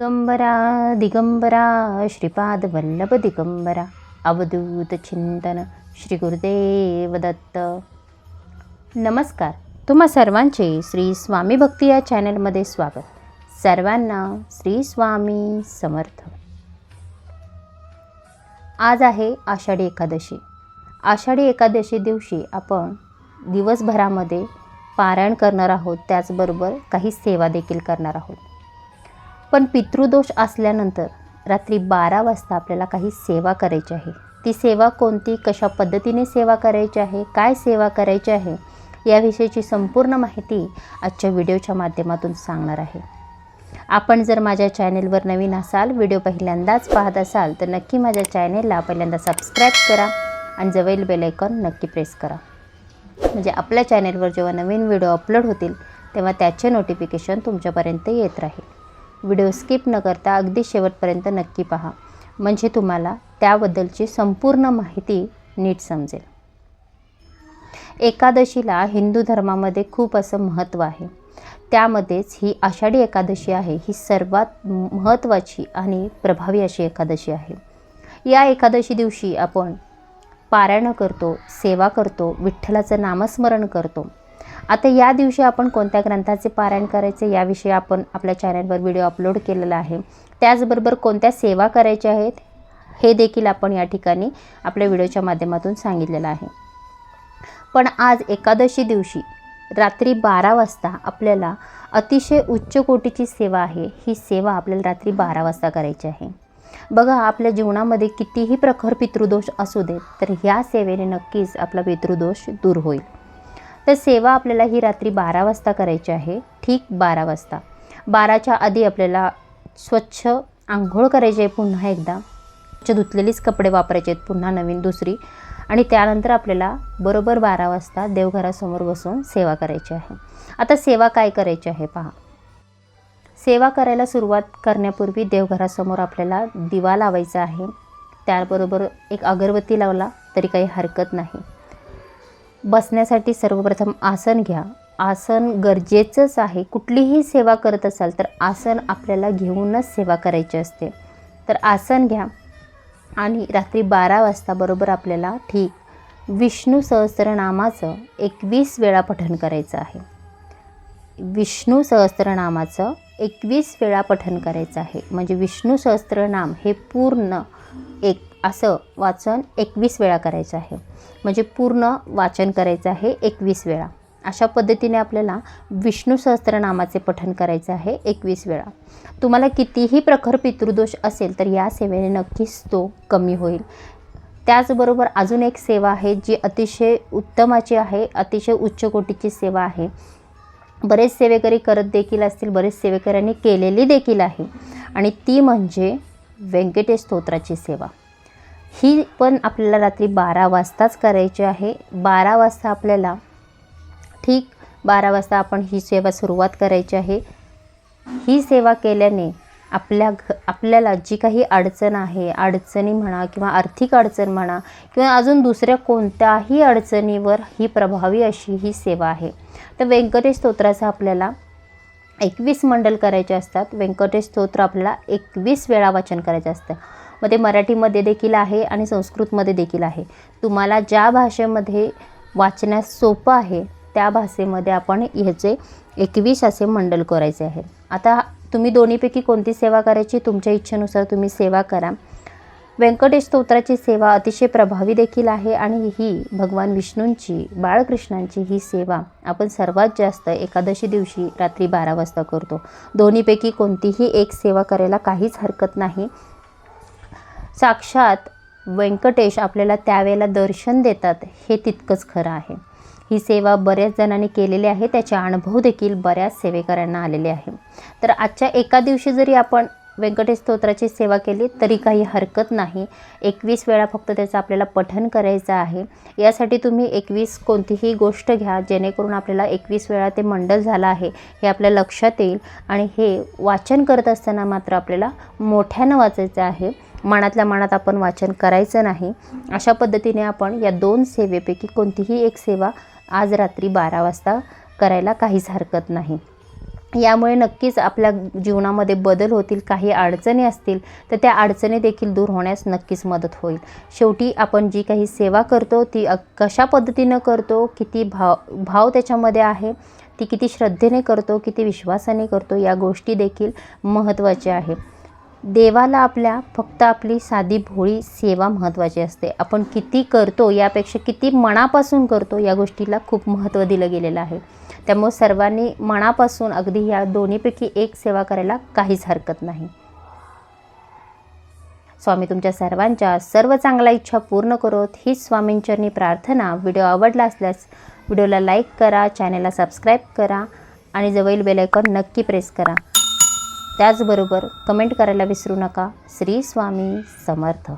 दिगंबरा दिगंबरा श्रीपाद वल्लभ दिगंबरा अवधूत चिंतन श्री गुरुदेव दत्त. नमस्कार तुम्हा सर्वांचे श्री स्वामी भक्ती या चॅनलमध्ये स्वागत. सर्वांना श्री स्वामी समर्थ. आज आहे आषाढी एकादशी. आषाढी एकादशी दिवशी आपण दिवसभरामध्ये पारायण करणार आहोत त्याचबरोबर काही सेवा देखील करणार आहोत. पण पितृदोष असल्यानंतर रात्री बारा वाजता आपल्याला काही सेवा करायची आहे. ती सेवा कोणती? कशा पद्धतीने सेवा करायची आहे? काय सेवा करायची आहे? याविषयीची संपूर्ण माहिती आजच्या व्हिडिओच्या माध्यमातून सांगणार आहे. आपण जर माझ्या चॅनेलवर नवीन असाल व्हिडिओ पहिल्यांदाच पाहत असाल तर नक्की माझ्या चॅनेलला पहिल्यांदा सबस्क्राईब करा आणि जवळ बेलायकॉन नक्की प्रेस करा. म्हणजे आपल्या चॅनेलवर जेव्हा नवीन व्हिडिओ अपलोड होतील तेव्हा त्याचे नोटिफिकेशन तुमच्यापर्यंत येत राहील. व्हिडिओ स्किप न करता अगदी शेवटपर्यंत नक्की पहा. म्हणजे तुम्हाला त्याबद्दलची संपूर्ण माहिती नीट समजेल. एकादशीला हिंदू धर्मामध्ये खूप असं महत्त्व आहे. त्यामध्येच ही आषाढी एकादशी आहे ही सर्वात महत्त्वाची आणि प्रभावी अशी एकादशी आहे. या एकादशी दिवशी आपण पारायणं करतो सेवा करतो विठ्ठलाचं नामस्मरण करतो. आता या दिवशी आपण कोणत्या ग्रंथाचे पारायण करायचे याविषयी आपण आपल्या चॅनलवर व्हिडिओ अपलोड केलेला आहे. त्याचबरोबर कोणत्या सेवा करायच्या आहेत हे देखील आपण या ठिकाणी आपल्या व्हिडिओच्या माध्यमातून सांगितलेलं आहे. पण आज एकादशी दिवशी रात्री बारा वाजता आपल्याला अतिशय उच्च कोटीची सेवा आहे. ही सेवा आपल्याला रात्री बारा वाजता करायची आहे. बघा आपल्या जीवनामध्ये कितीही प्रखर पितृदोष असू देत तर ह्या सेवेने नक्कीच आपला पितृदोष दूर होईल. तर सेवा आपल्याला ही रात्री बारा वाजता करायची आहे. ठीक बारा वाजता. बाराच्या आधी आपल्याला स्वच्छ आंघोळ करायची आहे पुन्हा एकदा. स्वच्छ धुतलेलीच कपडे वापरायचे आहेत पुन्हा नवीन दुसरी. आणि त्यानंतर आपल्याला बरोबर बारा वाजता देवघरासमोर बसून सेवा करायची आहे. आता सेवा काय करायची आहे पहा. सेवा करायला सुरुवात करण्यापूर्वी देवघरासमोर आपल्याला दिवा लावायचा आहे. त्याबरोबर एक अगरबत्ती लावला तरी काही हरकत नाही. बसण्यासाठी सर्वप्रथम आसन घ्या. आसन गरजेचंच आहे. कुठलीही सेवा करत असाल तर आसन आपल्याला घेऊनच सेवा करायची असते. तर आसन घ्या. आणि रात्री बारा वाजता बरोबर आपल्याला ठीक विष्णू सहस्त्रनामाचं एकवीस वेळा पठण करायचं आहे. विष्णू सहस्त्रनामाचं एकवीस वेळा पठण करायचं आहे. म्हणजे विष्णू सहस्त्रनाम हे पूर्ण एक असं वाचन एकवीस वेळा करायचं आहे. म्हणजे पूर्ण वाचन करायचं आहे एकवीस वेळा. अशा पद्धतीने आपल्याला विष्णू सहस्त्रनामाचे पठण करायचं आहे एकवीस वेळा. तुम्हाला कितीही प्रखर पितृदोष असेल तर या सेवेने नक्कीच तो कमी होईल. त्याचबरोबर अजून एक सेवा आहे जी अतिशय उत्तमाची आहे अतिशय उच्च कोटीची सेवा आहे. बरेच सेवेकरी करत देखील असतील बरेच सेवेकऱ्यांनी केलेली देखील आहे. आणि ती म्हणजे व्यंकटेश स्तोत्राची सेवा. ही पण आपल्याला रात्री बारा वाजताच करायची आहे. बारा वाजता आपल्याला ठीक बारा वाजता आपण ही सेवा सुरुवात करायची आहे. ही सेवा केल्याने आपल्या घ आपल्याला जी काही अडचण आहे अडचणी म्हणा किंवा आर्थिक अडचण म्हणा किंवा अजून दुसऱ्या कोणत्याही अडचणीवर ही प्रभावी अशी ही सेवा आहे. तर व्यंकटेश स्तोत्राचं आपल्याला एकवीस मंडल करायचे असतात. व्यंकटेश स्तोत्र आपल्याला एकवीस वेळा वाचन करायचं असतं. मग ते मराठीमध्ये देखील आहे आणि संस्कृतमध्ये देखील आहे. तुम्हाला ज्या भाषेमध्ये वाचण्यास सोपं आहे त्या भाषेमध्ये आपण ह्याचे एकवीस असे मंडल करायचे आहे. आता तुम्ही दोन्हीपैकी कोणती सेवा करायची? तुमच्या इच्छेनुसार तुम्ही सेवा करा. व्यंकटेश स्तोत्राची सेवा अतिशय प्रभावी देखील आहे आणि ही भगवान विष्णूंची बाळकृष्णांची ही सेवा आपण सर्वात जास्त एकादशी दिवशी रात्री बारा वाजता करतो. दोन्हीपैकी कोणतीही एक सेवा करायला काहीच हरकत नाही. साक्षात व्यंकटेश आपल्याला त्यावेळेला दर्शन देतात हे तितकंच खरं आहे. ही सेवा बऱ्याच जणांनी केलेली आहे त्याचे अनुभव देखील बऱ्याच सेवेकऱ्यांना आलेले आहे. तर आजच्या एका दिवशी जरी आपण व्यंकटेश स्तोत्राची सेवा केली तरी काही हरकत नाही. एकवीस वेळा फक्त त्याचं आपल्याला पठन करायचं आहे. यासाठी तुम्ही एकवीस कोणतीही गोष्ट घ्या जेणेकरून आपल्याला एकवीस वेळा ते मंडल झालं आहे हे आपल्या लक्षात येईल. आणि हे वाचन करत असताना मात्र आपल्याला मोठ्यानं वाचायचं आहे. मनातल्या मनात आपण वाचन करायचं नाही. अशा पद्धतीने आपण या दोन सेवेपैकी कोणतीही एक सेवा आज रात्री बारा वाजता करायला काहीच हरकत नाही. यामुळे नक्कीच आपल्या जीवनामध्ये बदल होतील काही अडचणी असतील तर त्या अडचणी देखील दूर होण्यास नक्कीच मदत होईल. शेवटी आपण जी काही सेवा करतो ती कशा पद्धतीनं करतो किती भाव भाव त्याच्यामध्ये आहे ती किती श्रद्धेने करतो किती विश्वासाने करतो या गोष्टी देखील महत्त्वाच्या आहे देवाला आपल्या फक्त आपली साधी भोळी सेवा महत्त्वाची असते. आपण किती करतो यापेक्षा किती मनापासून करतो या गोष्टीला खूप महत्त्व दिलं गेलेलं आहे. त्यामुळे सर्वांनी मनापासून अगदी या दोन्हीपैकी एक सेवा करायला काहीच हरकत नाही. स्वामी तुमच्या सर्वांच्या सर्व चांगल्या इच्छा पूर्ण करोत. हीच स्वामींचरणी प्रार्थना व्हिडिओ आवडला असल्यास व्हिडिओला लाईक करा चॅनलला सबस्क्राईब करा आणि जवळील बेलायकॉन नक्की प्रेस करा. त्याचबरोबर कमेंट करायला विसरू नका. श्री स्वामी समर्थ.